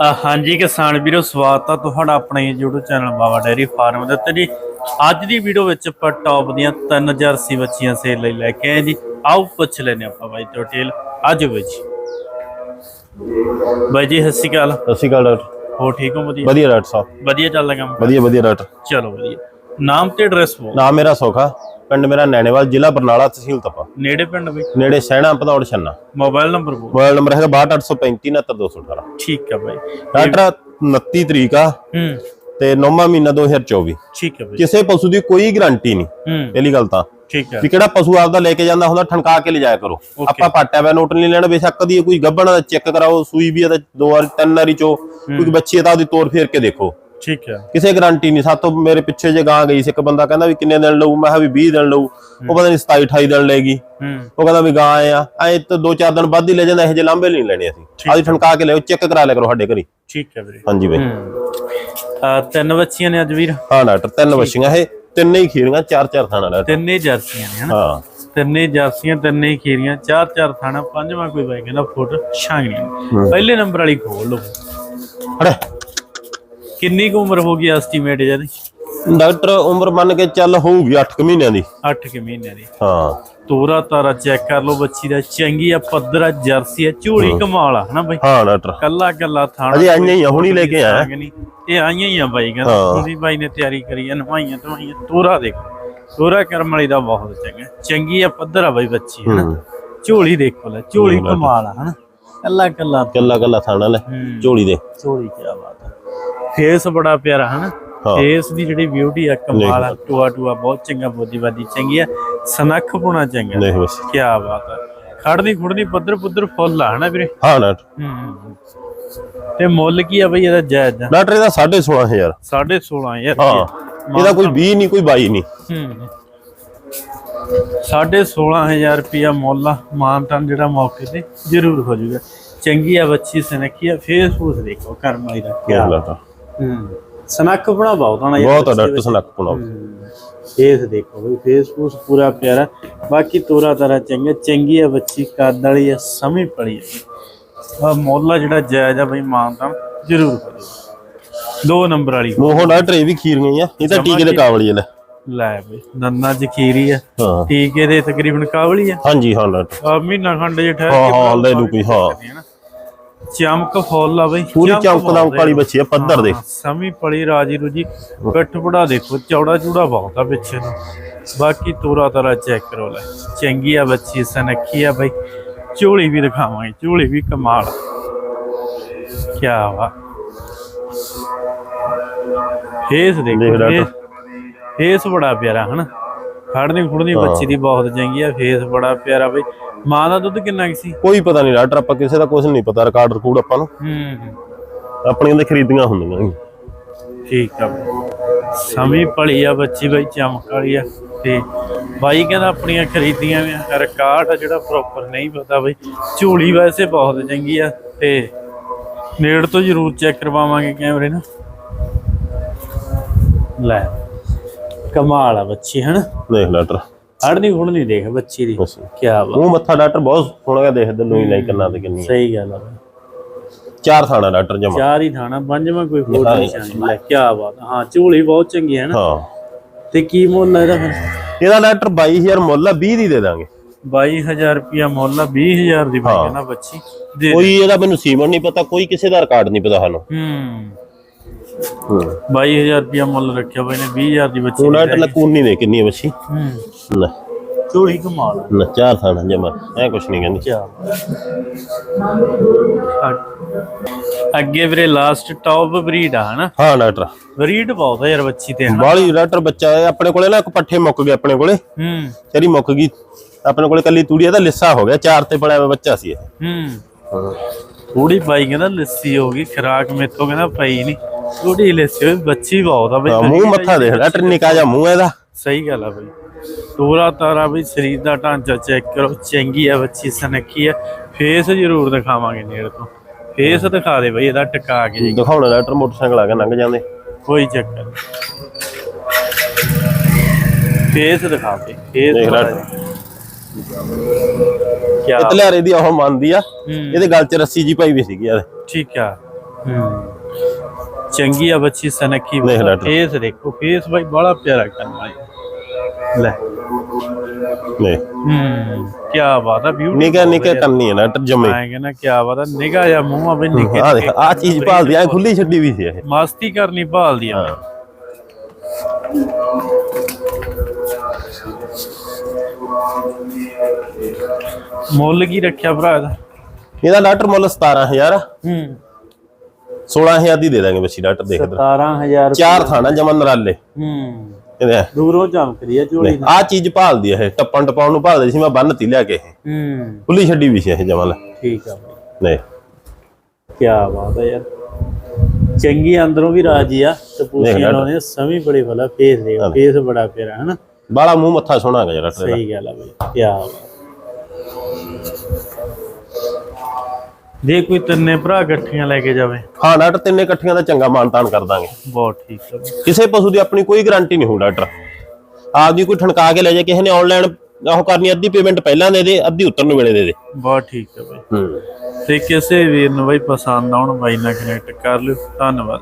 ਹਾਂਜੀ ਕਿਸਾਨ ਵੀਰੋ ਸਵਾਗਤ ਆ ਤੁਹਾਡਾ ਆਪਣੇ YouTube channel Baba dairy farm ਦੇ ਉੱਤੇ ਜੀ। ਅੱਜ ਦੀ ਵੀਡੀਓ ਵਿੱਚ ਆਪਾਂ ਟੌਪ ਦੀਆਂ 3080 ਬੱਚੀਆਂ ਸੇਲ ਲਈ ਲੈ ਕੇ ਆਏ ਜੀ। ਆਓ ਪੁੱਛ ਲੈਨੇ ਆਪਾਂ ਬਾਈ ਤੋਂ ਡਿਟੇਲ ਅੱਜ ਵਿੱਚ ਬਾਈ ਜੀ ਸਤਿ ਸ਼੍ਰੀ ਅਕਾਲ। ਸਤਿ ਸ਼੍ਰੀ ਅਕਾਲ ਡਾਕਟਰ। ਹੋ ਠੀਕ ਹੋ ਵਧੀਆ? ਵਧੀਆ ਡਾਕਟਰ ਸਾਹਿਬ। ਵਧੀਆ ਚੱਲਦਾ ਕੰਮ? ਵਧੀਆ ਵਧੀਆ ਡਾਕਟਰ। ਚਲੋ ਵਧੀਆ। ਨਾਮ ਤੇ ਐਡਰੈਸ ਬੋਲ। ਨਾਮ ਮੇਰਾ ਸੋਖਾ ਪਿੰਡ ਮੇਰਾ ਨੈਣੇਵਾਲ ਜ਼ਿਲ੍ਹਾ ਬਰਨਾਲਾ ਤਹਿਸੀਲ ਤਪਾ। ਨੇੜੇ ਪਿੰਡ ਬਈ ਨੇੜੇ ਸਹਿਣਾ ਪਧੌੜ ਛੰਨਾ। ਮੋਬਾਈਲ ਨੰਬਰ ਬੋਲ। ਮੋਬਾਈਲ ਨੰਬਰ ਹੈਗਾ 6235 69218 ਠੀਕ ਹੈ ਬਾਈ। ਡਾਕਟਰ 29 ਤਰੀਕ ਆ ਹੂੰ। ਤੇ 9ਵਾਂ ਮਹੀਨਾ 2024 ਠੀਕ ਹੈ ਬਾਈ। ਕਿਸੇ ਪਸ਼ੂ ਦੀ ਕੋਈ ਗਾਰੰਟੀ ਨਹੀਂ ਪਹਿਲੀ ਗੱਲ ਤਾਂ। ਠੀਕ ਹੈ। ਵੀ ਕਿਹੜਾ ਪਸ਼ੂ ਆਪਦਾ ਲੈ ਕੇ ਜਾਂਦਾ ਹੁੰਦਾ ਠਣਕਾ ਕੇ ਲਿਜਾਇਆ ਕਰੋ। ਆਪਾਂ ਪਾਟਿਆ ਵਾ ਨੋਟ ਨਹੀਂ ਲੈਣਾ ਬੇਸ਼ੱਕ ਦੀ ਕੋਈ ਗੱਭਣ ਦਾ ਚੈੱਕ ਕਰਾਓ ਸੂਈ ਵੀ ਆ ਤਾਂ ਦੋ ਵਾਰ ਤਿੰਨ ਵਾਰੀ ਚੋ। ਕੋਈ ਬੱਚੀ ਆ ਤਾਂ ਉਹਦੀ ਤੋਰ ਫੇਰ ਕੇ ਦੇਖੋ। ਠੀਕ ਹੈ। ਕਿਸੇ ਗਾਰੰਟੀ ਨਹੀਂ। ਸਾਤੋਂ ਮੇਰੇ ਪਿੱਛੇ ਜੇ ਗਾਂ ਗਈ ਸੀ ਇੱਕ ਬੰਦਾ ਕਹਿੰਦਾ ਵੀ ਕਿੰਨੇ ਦਿਨ ਲਊ? ਮੈਂ ਕਿਹਾ ਵੀ 20 ਦਿਨ ਲਊ। ਉਹ ਪਤਾ ਨਹੀਂ 27 28 ਦਿਨ ਲੈਗੀ ਉਹ ਕਹਿੰਦਾ ਵੀ ਗਾਂ ਆ। ਐ ਤਾਂ ਦੋ ਚਾਰ ਦਿਨ ਵੱਧ ਹੀ ਲੈ ਜਾਂਦਾ ਇਹੋ ਜਿਹੇ ਲਾਂਬੇ ਨਹੀਂ ਲੈਣੇ ਅਸੀਂ। ਆਦੀ ਠਣਕਾ ਕੇ ਲਿਓ ਚੈੱਕ ਕਰਾ ਲਿਆ ਕਰੋ ਸਾਡੇ ਘਰੀ। ਠੀਕ ਹੈ ਵੀਰੇ। ਹਾਂਜੀ ਬਈ। ਤਿੰਨ ਬੱਚੀਆਂ ਨੇ ਅੱਜ ਵੀਰ? ਹਾਂ ਡਾਕਟਰ ਤਿੰਨ ਵਸ਼ੀਆਂ ਇਹ ਤਿੰਨੇ ਹੀ ਖੀਰੀਆਂ ਚਾਰ ਚਾਰ ਥਾਣਾ ਡਾਕਟਰ ਤਿੰਨੇ ਜਰਸੀਆਂ ਨੇ ਹਨਾ? ਹਾਂ। ਤਿੰਨੇ ਜਰਸੀਆਂ ਤਿੰਨੇ ਹੀ ਖੀਰੀਆਂ ਚਾਰ ਚਾਰ ਥਾਣਾ ਪੰਜਵਾਂ ਕੋਈ ਬਾਈ ਕਹਿੰਦਾ ਫੁੱਟ ਛਾਂਗਣੀ। ਪਹਿਲੇ ਨੰਬਰ ਵਾਲੀ ਖੋਲ ਲਓ। ਅੜੇ। ਕਿੰਨੀ ਕੁ ਉਮਰ ਹੋ ਗਈ ਐਸਟੀਮੇਟ ਜਿਹਦੀ ਡਾਕਟਰ ਉਮਰ ਮੰਨ ਕੇ ਚੱਲ ਹੋਊਗੀ 8 ਮਹੀਨਿਆਂ ਦੀ। 8 ਕਿ ਮਹੀਨਿਆਂ ਦੀ। ਹਾਂ। ਤੋਰਾ ਤਾਰਾ ਚੈੱਕ ਕਰ ਲਓ ਬੱਚੀ ਦਾ। ਚੰਗੀ ਆ ਪੱਧਰ ਆ ਜਰਸੀ ਆ ਝੋਲੀ ਕਮਾਲ ਆ ਹਨਾ ਬਾਈ? ਹਾਂ ਡਾਕਟਰ। ਕੱਲਾ ਕੱਲਾ ਥਾਣਾ ਅਜੇ ਆਈਆਂ ਹੀ ਆ, ਹੁਣੀ ਲੈ ਕੇ ਆਇਆ। ਇਹ ਆਈਆਂ ਹੀ ਆ ਬਾਈ ਕਹਿੰਦਾ ਹਾਂ। ਉਹਦੀ ਬਾਈ ਨੇ ਤਿਆਰੀ ਕਰੀ ਆ ਨਵਾਈਆਂ ਧਵਾਈਆਂ। ਤੋਰਾ ਦੇਖੋ। ਤੋਰਾ ਕਰਮ ਵਾਲੀ ਦਾ ਬਹੁਤ ਚੰਗਾ। ਚੰਗੀ ਆ ਪੱਧਰ ਆ ਬਾਈ ਬੱਚੀ ਹਨਾ? ਹੂੰ। ਝੋਲੀ ਦੇਖੋ ਲੈ ਝੋਲੀ ਕਮਾਲ ਆ ਹਨਾ? ਕੱਲਾ ਕੱਲਾ। ਕੱਲਾ ਕੱਲਾ ਥਾਣਾ ਲੈ। ਹੂੰ। ਝੋਲੀ ਦੇ। ਝੋਲੀ ਕੀ ਬਾਤ ਹੈ ਫੇਸ ਬੜਾ ਪਿਆਰਾ ਹਨਾ? ਹਾਂ। ਫੇਸ ਦੀ ਜਿਹੜੀ ਬਿਊਟੀ ਆ ਕਮਾਲ ਆ ਟੂਆ ਟੂਆ ਬਹੁਤ ਚੰਗਾ ਬੋਦੀ ਬਾਦੀ ਚੰਗੀ ਆ। ਸਨੱਖ ਪੁਣਾ ਚੰਗਾ। ਦੇਖ ਬਸ। ਕੀ ਬਾਤ ਹੈ ਖੜਦੀ ਖੁੜਦੀ ਪੱਧਰ ਪੁੱਧਰ ਫੁੱਲ ਆ ਹਨਾ ਵੀਰੇ? ਹਾਂ ਹੂੰ ਤੇ ਮੁੱਲ ਕੀ ਆ ਬਈ ਇਹਦਾ ਜਾਇਜ਼? ਆ ਡਾਕਟਰ ਇਹਦਾ 16500 16500 ਹਾਂ। ਇਹਦਾ ਕੋਈ 20 ਨਹੀਂ ਕੋਈ 22 ਨਹੀਂ। ਹੂੰ ਸਾਢੇ 16000 ਰੁਪਿਆ ਮੁੱਲ ਆ ਮਾਨਤਨ ਜਿਹੜਾ ਮੌਕੇ ਤੇ ਜ਼ਰੂਰ ਹੋ ਜਾਊਗਾ। ਚੰਗੀ ਆ ਬੱਚੀ ਸਨੱਖੀ ਆ ਫੇਸ ਫੂਸ ਦੇਖੋ ਕਰਮ ਵਾਲੀ ਦਾ। ਦੇਖ ਲਾ ਤਾਂ। ਹੂੰ। ਸਨੱਖ ਬਣਾ ਬਹੁਤ ਆਣਾ ਬਹੁਤ ਆ ਡਾਕਟਰ ਸਨੱਕ ਪੁਣਾ ਫੇਸ ਦੇਖੋ ਬਈ ਫੇਸ ਪੂਰਾ ਪਿਆਰਾ। ਬਾਕੀ ਤੋਰਾ ਤਾਰਾ ਚੰਗਾ ਚੰਗੀ ਆ ਬੱਚੀ ਕੱਦ ਵਾਲੀ ਆ ਸਮਝ ਪੜੀ ਆ ਮੁੱਲ ਆ ਜਿਹੜਾ ਜਾਇਜ਼ ਆ ਬਈ ਮਾਨਤਨ ਜ਼ਰੂਰ ਦੋ ਨੰਬਰ ਵਾਲੀ। ਮੋਹ ਡਾਕਟਰ ਇਹ ਵੀ ਖੀਰ ਗਈ ਆ। ਇਹ ਤਾਂ ਟੀਕੇ ਦੇ ਕਾਬਲੀ ਲੈ। ਲੈ ਬਈ ਦੰਦਾਂ ਚ ਖੀਰੀ ਆ। ਟੀਕੇ ਦੇ ਤਕਰੀਬਨ ਕਾਬਲੀ ਆ। ਹਾਂਜੀ ਹਾਂ ਆ ਮਹੀਨਾ ਖੰਡ ਜੇ ਠਹਿਰ ਕੇ ਹਾਂ ਲੈ ਲੂ ਕੋਈ ਹਾਂ। ਚਮਕ ਫੁੱਲ ਆ ਬਈ ਪੂਰੀ ਚਮਕ ਚੌਂਕ ਦਾ ਬਹੁਤ ਕਾਲੀ ਬੱਚੀ ਆ ਪੱਧਰ ਦੇ। ਸਮੀ ਪੜੀ ਰਾਜੀ ਰੂਜੀ ਪਿੱਠ ਪੜਾ ਦੇਖੋ ਚੌੜਾ ਚੂੜਾ ਬਹੁਤ ਆ ਪਿੱਛੇ ਨੂੰ ਬਾਕੀ ਤੋਰਾ ਤਾਰਾ ਚੈੱਕ ਕਰੋ ਲੈ। ਚੰਗੀ ਆ ਬੱਚੀ ਸਨੱਖੀ ਆ ਬਈ। ਝੋਲੀ ਵੀ ਦਿਖਾਵਾਂਗੇ ਝੋਲੀ ਵੀ ਕਮਾਲ ਕੀ ਵਾ। ਫੇਸ ਦੇਖ ਫੇਸ ਬੜਾ ਪਿਆਰਾ ਹਨਾ? ਖੜਨੀ ਖੁੜਨੀ ਬੱਚੀ ਦੀ ਬਹੁਤ ਚੰਗੀ ਆ ਫੇਸ ਬੜਾ ਪਿਆਰਾ ਬਈ। ਮਾਂ ਦਾ ਦੁੱਧ ਕਿੰਨਾ ਕੁ ਸੀ? ਕੋਈ ਪਤਾ ਨਹੀਂ ਡਾਕਟਰ ਆਪਾਂ ਕਿਸੇ ਦਾ ਕੁਝ ਨਹੀਂ ਪਤਾ ਰਿਕਾਰਡ ਰਿਕੂਡ ਆਪਾਂ ਨੂੰ। ਹੂੰ ਆਪਣੀਆਂ ਦੇ ਖਰੀਦੀਆਂ ਹੁੰਦੀਆਂ ਠੀਕ ਆ ਸਮੀ ਪਲੀ ਆ ਬੱਚੀ ਬਾਈ ਚਮਕ ਵਾਲੀ ਆ। ਤੇ ਬਾਈ ਕਹਿੰਦਾ ਆਪਣੀਆਂ ਖਰੀਦੀਆਂ ਵੀ ਰਿਕਾਰਡ ਆ ਜਿਹੜਾ ਪ੍ਰੋਪਰ ਨਹੀਂ ਪਤਾ ਬਈ। ਝੋਲੀ ਵੈਸੇ ਬਹੁਤ ਚੰਗੀ ਆ ਤੇ ਨੇੜ ਤੋਂ ਜ਼ਰੂਰ ਚੈੱਕ ਕਰਵਾਵਾਂਗੇ ਕੈਮਰੇ ਨਾਲ ਲੈ। ਕਮਾਲ ਆ ਬੱਚੀ ਹਨ? ਦੇਖ ਡਾਕਟਰ। ਹੜਨੀ ਹੁੜਨੀ ਦੇਖ ਬੱਚੀ ਦੀ। ਬਸ। ਕੀ ਬਾਤ। ਮੂੰਹ ਮੱਥਾ ਡਾਕਟਰ ਬਹੁਤ ਸੋਹਣਾ ਜਿਹਾ ਦੇਖਦੇ ਲੋਈ ਲਾਈ ਕੰਨਾਂ ਤੇ ਕਿੰਨੀ ਸਹੀ ਗੱਲ ਆ। ਬਈ। ਚਾਰ ਥਾਣਾ ਡਾਕਟਰ ਜਮਾ। ਚਾਰ ਹੀ ਥਾਣਾ ਪੰਜਵਾਂ ਕੋਈ ਹੋਰ ਨਿਸ਼ਾਨੀ ਲੈ ਕੀ ਬਾਤ ਆ। ਹਾਂ ਝੋਲੀ ਬਹੁਤ ਚੰਗੀ ਹੈ ਨਾ ਹਾਂ। ਤੇ ਕੀ ਮੁੱਲ ਆ ਇਹਦਾ ਫਿਰ? ਇਹਦਾ ਡਾਕਟਰ 22000 ਮੁੱਲ ਆ 20 ਦੀ ਦੇ ਦਾਂਗੇ। 22000 ਰੁਪਿਆ ਮੁੱਲ ਆ 20000 ਦੀ ਬਾਈ ਕਹਿੰਦਾ ਬੱਚੀ। ਦੇ ਕੋਈ ਇਹਦਾ ਮੈਨੂੰ ਸੀਮਨ ਨਹੀਂ ਪਤਾ ਕੋਈ ਕਿਸੇ ਦਾ ਰਿਕਾਰਡ ਨਹੀਂ ਪਤਾ ਸਾਨੂੰ। ਹੂੰ ਹੂੰ। 22000 ਰੁਪਿਆ ਮੁੱਲ ਰੱਖਿਆ ਬਾਈ ਨੇ 20000 ਦੀ ਬੱਚੀ ਹੁਣ ਡਾਕਟਰ ਲਕੂਨੀ ਨੇ ਕਿੰਨੀ ਬੱਚੀ? ਹੂੰ। ਲੈ ਝੋਲੀ ਕਮਾਲ। ਨਾ ਚਾਰ ਥਾਣਾ ਜਮਾ ਐ ਕੁਛ ਨਹੀਂ ਕਹਿੰਦੀ। ਅੱਗੇ ਵੀਰੇ ਲਾਸਟ ਟੌਪ ਬਰੀਡ ਆ ਹਨਾ? ਹਾਂ ਡਾਕਟਰ। ਬਰੀਡ ਬਹੁਤ ਆ ਯਾਰ ਬੱਚੀ ਤੇ ਹਨਾ? ਬਾਲੀ ਡਾਕਟਰ ਬੱਚਾ ਆਪਣੇ ਕੋਲੇ ਨਾ ਇੱਕ ਪੱਠੇ ਮੁੱਕ ਗਏ ਆਪਣੇ ਕੋਲੇ। ਹੂੰ। ਚਰੀ ਮੁੱਕ ਗਈ ਆਪਣੇ ਕੋਲੇ ਕੱਲੀ ਤੂੜੀ ਇਹਦਾ ਲਿੱਸਾ ਹੋ ਗਿਆ ਚਾਰ ਤੇ ਹੋਇਆ ਬੱਚਾ ਸੀ ਇਹ। ਹੂੰ। ਥੋੜੀ ਪਾਈ ਕਹਿੰਦਾ ਲੱਸੀ ਹੋ ਗਈ ਖਰਾਕ ਮੇਥੋਂ ਕਹਿੰਦਾ ਪਈ ਨਹੀਂ ਥੋੜੀ ਲੱਸੀ ਬੱਚੀ ਬਹੁਤ ਆ ਬਈ ਮੂੰਹ ਮੱਥਾ ਦੇਖ ਡਾਕਟਰ ਨਿਕਾ ਜਾ ਮੂੰਹ ਇਹਦਾ। ਸਹੀ ਗੱਲ ਆ ਬਈ। ਤੋਰਾ ਤਾਰਾ ਬਈ ਸਰੀਰ ਦਾ ਢਾਂਚਾ ਚੈੱਕ ਕਰੋ ਚੰਗੀ ਆ ਬੱਚੀ ਸਨੱਖੀ ਆ। ਫੇਸ ਜ਼ਰੂਰ ਦਿਖਾਵਾਂਗੇ ਨੇੜ ਤੋਂ। ਫੇਸ ਦਿਖਾ ਦੇ ਬਈ ਇਹਦਾ ਟਿਕਾ ਕੇ ਦਿਖਾਉਣਾ ਡਾਕਟਰ ਮੋਟਰਸਾਈਕਲ ਆ ਕੇ ਲੰਘ ਜਾਂਦੇ। ਕੋਈ ਚੱਕਰ। ਫੇਸ ਦਿਖਾ ਦੇ ਫੇਸ ਦੇਖ ਲੈ। ਕੀ ਇਤਲਿਆਰੇ ਦੀ ਉਹ ਮੰਨਦੀ ਆ ਇਹਦੇ ਗਲ 'ਚ ਰੱਸੀ ਜੀ ਪਾਈ ਵੀ ਸੀਗੀ ਯਾਰ ਠੀਕ ਆ। ਹੂੰ। ਚੰਗੀ ਆ ਬੱਚੀ ਸਨਖੀ ਦੇਖ ਲੈ ਡਾਕਟਰ। ਫੇਸ ਦੇਖੋ ਫੇਸ ਬਾਈ ਬੜਾ ਪਿਆਰਾ ਕਰਨ ਵਾਲੀ ਲੈ। ਨਹੀਂ ਹੂੰ ਕੀ ਬਾਤ ਆ ਬਿਊਟੀ ਨਿਕਾ ਨਿਕਾ ਕੰਨੀ ਹੈ ਨਾ ਡਾਕਟਰ ਜਮੇ। ਮੈਂ ਕਹਿੰਦਾ ਕੀ ਬਾਤ ਆ ਨਿਗਾ ਜਾਂ ਮੂੰਹ ਆ ਬਈ ਨਿੱਕੇ ਆ ਦੇਖ ਆ ਚੀਜ਼ ਭਾਲਦੀ ਆ ਖੁੱਲੀ ਛੱਡੀ ਵੀ ਸੀ ਇਹ। ਮਸਤੀ ਕਰਨੀ ਭਾਲਦੀ ਆ। ਮੁੱਲ ਕੀ ਰੱਖਿਆ ਭਰਾ ਇਹਦਾ? ਇਹਦਾ ਡਾਕਟਰ ਮੁੱਲ 17000 ਹੂੰ। 16000 ਦੀ ਦੇ ਦਾਂਗੇ ਬੱਚੀ ਡਾਕਟਰ ਦੇਖ ਇਧਰ। 17000 ਚਾਰ ਥਾਣਾ ਜਮਨ ਨਰਾਲੇ। ਹੂੰ। ਦੂਰੋਂ ਚਮਕਦੀ ਆ ਝੋਲੀ ਆ ਚੀਜ਼ ਭਾਲਦੀ ਇਹ ਟੱਪਣ ਟਪਾਉਣ ਨੂੰ ਭਾਲਦੀ ਸੀ ਮੈਂ ਬੰਨਤੀ ਲਿਆ ਕੇ ਹੂੰ। ਖੁੱਲੀ ਛੱਡੀ ਵੀ ਸੀ ਇਹ ਜਮਨ ਠੀਕ ਆ ਬਈ। ਨਹੀਂ। ਕੀ ਬਾਤ ਆ ਯਾਰ। ਚੰਗੀ ਅੰਦਰੋਂ ਵੀ ਰਾਜੀ ਆ ਤੇ ਪੂਛੀਆਂ ਲਾਉਂਦੇ ਸਮੀ ਬੜੇ ਭਲਾ ਫੇਸ ਦੇ ਫੇਸ ਬੜਾ ਪਿਆਰਾ ਹਨਾ ਬਾਲਾ ਮੂੰਹ ਮੱਥਾ ਸੋਹਣਾ ਹੈਗਾ ਜਰਾ ਸਹੀ ਗੱਲ ਆ ਬਈ ਕੀ ਬਾਤ। ਜੇ ਕੋਈ ਤਿੰਨੇ ਭਰਾ ਇਕੱਠੀਆਂ ਲੈ ਕੇ ਜਾਵੇ। ਹਾਂ ਡਾਕਟਰ ਤਿੰਨੇ ਇਕੱਠੀਆਂ ਦਾ ਚੰਗਾ ਮਾਨਤਾਨ ਕਰ ਦਾਂਗੇ। ਬਹੁਤ ਠੀਕ। ਕਿਸੇ ਪਸ਼ੂ ਦੀ ਆਪਣੀ ਕੋਈ ਗਾਰੰਟੀ ਨਹੀਂ ਹੋਊ ਡਾਕਟਰ। ਆਪਦੀ ਕੋਈ ਠਣਕਾ ਕੇ ਲੈ ਜਾ ਕਿਸੇ ਨੇ ਆਨਲਾਈਨ ਉਹ ਕਰਨੀ ਅੱਧੀ ਪੇਮੈਂਟ ਪਹਿਲਾਂ ਦੇ ਦੇ ਅੱਧੀ ਉਤਰਨ ਵੇਲੇ ਦੇ ਦੇ। ਬਹੁਤ ਠੀਕ ਆ ਬਈ। ਹੂੰ। ਤੇ ਕਿਸੇ ਵੀਰ ਨੂੰ ਬਈ ਪਸੰਦ ਆਉਣ ਬਾਈ ਨਾਲ ਕਨੈਕਟ ਕਰ ਲਿਓ। ਧੰਨਵਾਦ।